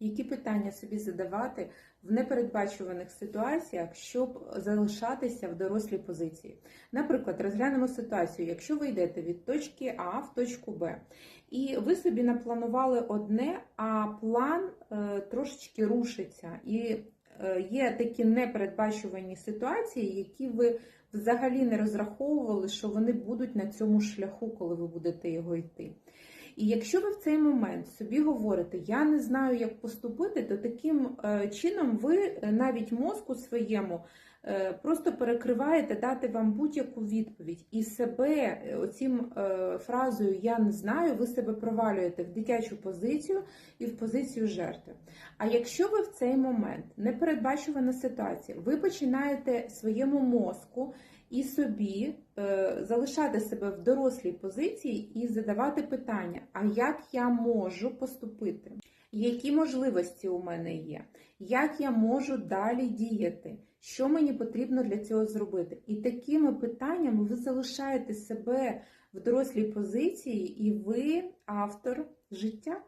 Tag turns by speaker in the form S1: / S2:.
S1: які питання собі задавати в непередбачуваних ситуаціях, щоб залишатися в дорослій позиції. Наприклад, розглянемо ситуацію, якщо ви йдете від точки А в точку Б, і ви собі напланували одне, а план е, трошечки рушиться. І е, є такі непередбачувані ситуації, які ви взагалі не розраховували, що вони будуть на цьому шляху, коли ви будете його йти. І якщо ви в цей момент собі говорите, я не знаю, як поступити, то таким е, чином ви е, навіть мозку своєму е, просто перекриваєте дати вам будь-яку відповідь. І себе оцім фразою Я не знаю, ви себе провалюєте в дитячу позицію і в позицію жертви. А якщо ви в цей момент непередбачувана ситуація, ви починаєте своєму мозку і собі е, залишати себе в дорослій позиції і задавати питання: а як я можу поступити? Які можливості у мене є? Як я можу далі діяти? Що мені потрібно для цього зробити? І такими питаннями ви залишаєте себе в дорослій позиції, і ви автор життя.